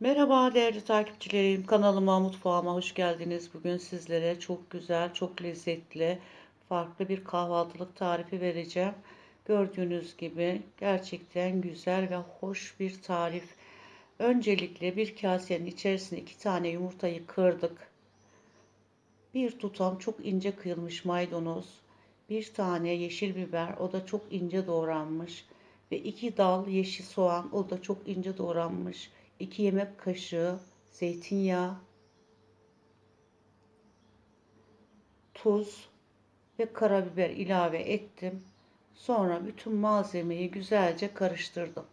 Merhaba değerli takipçilerim. Kanalıma, mutfağıma hoş geldiniz. Bugün sizlere çok güzel, çok lezzetli, farklı bir kahvaltılık tarifi vereceğim. Gördüğünüz gibi gerçekten güzel ve hoş bir tarif. Öncelikle bir kasenin içerisine iki tane yumurtayı kırdık. Bir tutam çok ince kıyılmış maydanoz, bir tane yeşil biber, o da çok ince doğranmış ve iki dal yeşil soğan, o da çok ince doğranmış. 2 yemek kaşığı zeytinyağı, tuz ve karabiber ilave ettim. Sonra bütün malzemeyi güzelce karıştırdım.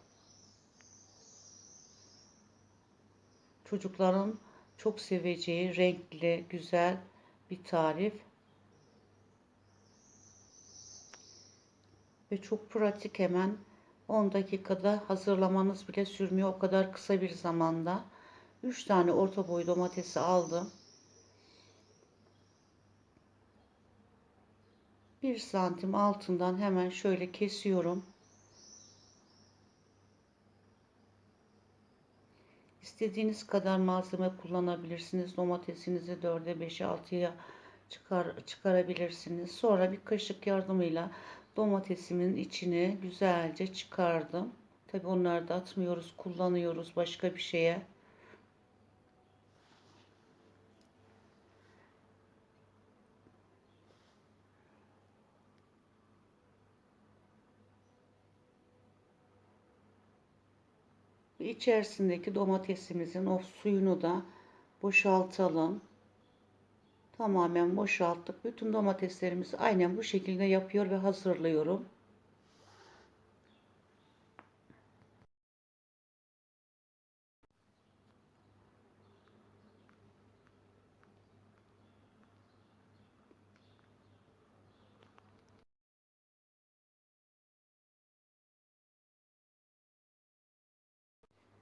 Çocukların çok seveceği renkli, güzel bir tarif. Ve çok pratik hemen 10 dakikada hazırlamanız bile sürmüyor o kadar kısa bir zamanda. 3 tane orta boy domatesi aldım. 1 santim altından hemen şöyle kesiyorum. İstediğiniz kadar malzeme kullanabilirsiniz. Domatesinizi 4'e 5'e 6'ya çıkar, çıkarabilirsiniz. Sonra bir kaşık yardımıyla domatesimin içini güzelce çıkardım. Tabi onları da atmıyoruz, kullanıyoruz başka bir şeye. İçerisindeki domatesimizin o suyunu da boşaltalım. Tamamen boşalttık. Bütün domateslerimizi aynen bu şekilde yapıyor ve hazırlıyorum.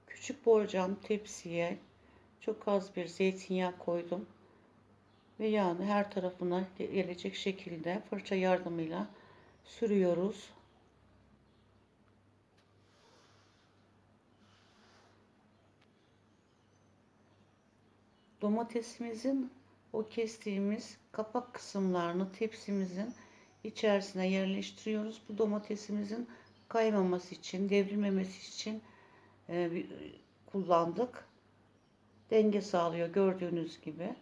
Küçük borcam tepsiye çok az bir zeytinyağı koydum ve yağını her tarafına gelecek şekilde fırça yardımıyla sürüyoruz. Domatesimizin o kestiğimiz kapak kısımlarını tepsimizin içerisine yerleştiriyoruz. Bu domatesimizin kaymaması için, devrilmemesi için e, kullandık. Denge sağlıyor gördüğünüz gibi.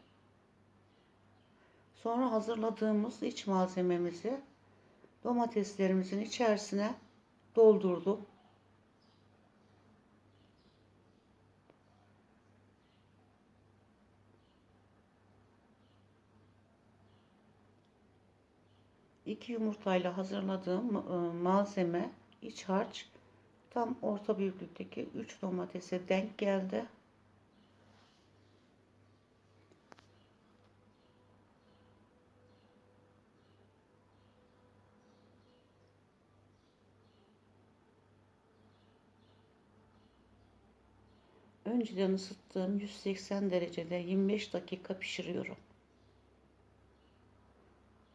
Sonra hazırladığımız iç malzememizi domateslerimizin içerisine doldurdum. İki yumurtayla hazırladığım e, malzeme iç harç tam orta büyüklükteki 3 domatese denk geldi. Önceden ısıttığım 180 derecede 25 dakika pişiriyorum.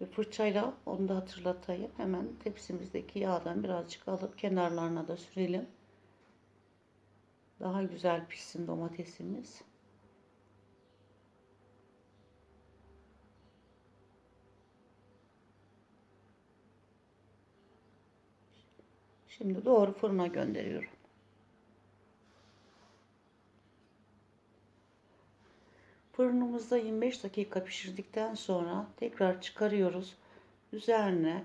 Ve fırçayla onu da hatırlatayım. Hemen tepsimizdeki yağdan birazcık alıp kenarlarına da sürelim. Daha güzel pişsin domatesimiz. Şimdi doğru fırına gönderiyorum. Fırınımızda 25 dakika pişirdikten sonra tekrar çıkarıyoruz. Üzerine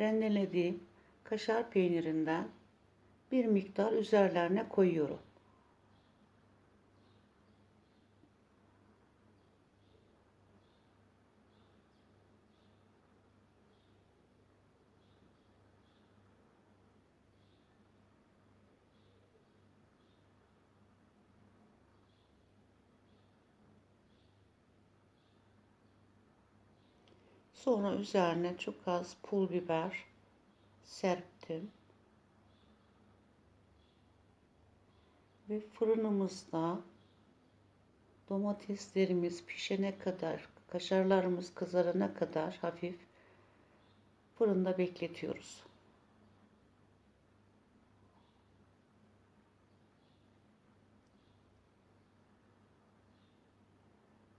rendelediğim kaşar peynirinden bir miktar üzerlerine koyuyorum. Sonra üzerine çok az pul biber serptim. Ve fırınımızda domateslerimiz pişene kadar, kaşarlarımız kızarana kadar hafif fırında bekletiyoruz.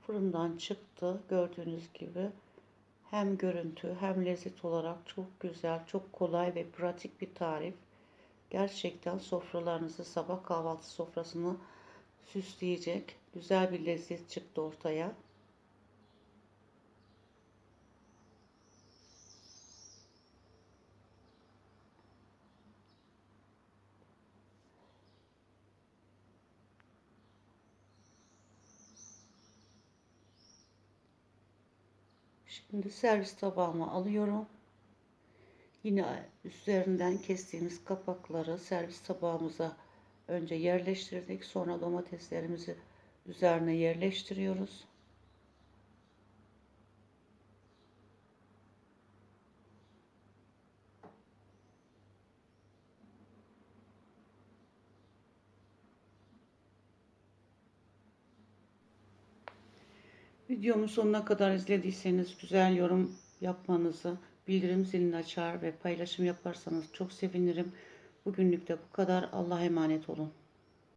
fırından çıktı. Gördüğünüz gibi hem görüntü hem lezzet olarak çok güzel, çok kolay ve pratik bir tarif. Gerçekten sofralarınızı sabah kahvaltı sofrasını süsleyecek güzel bir lezzet çıktı ortaya. Şimdi servis tabağıma alıyorum. Yine üzerinden kestiğimiz kapakları servis tabağımıza önce yerleştirdik. Sonra domateslerimizi üzerine yerleştiriyoruz. Videomu sonuna kadar izlediyseniz güzel yorum yapmanızı, bildirim zilini açar ve paylaşım yaparsanız çok sevinirim. Bugünlük de bu kadar. Allah'a emanet olun.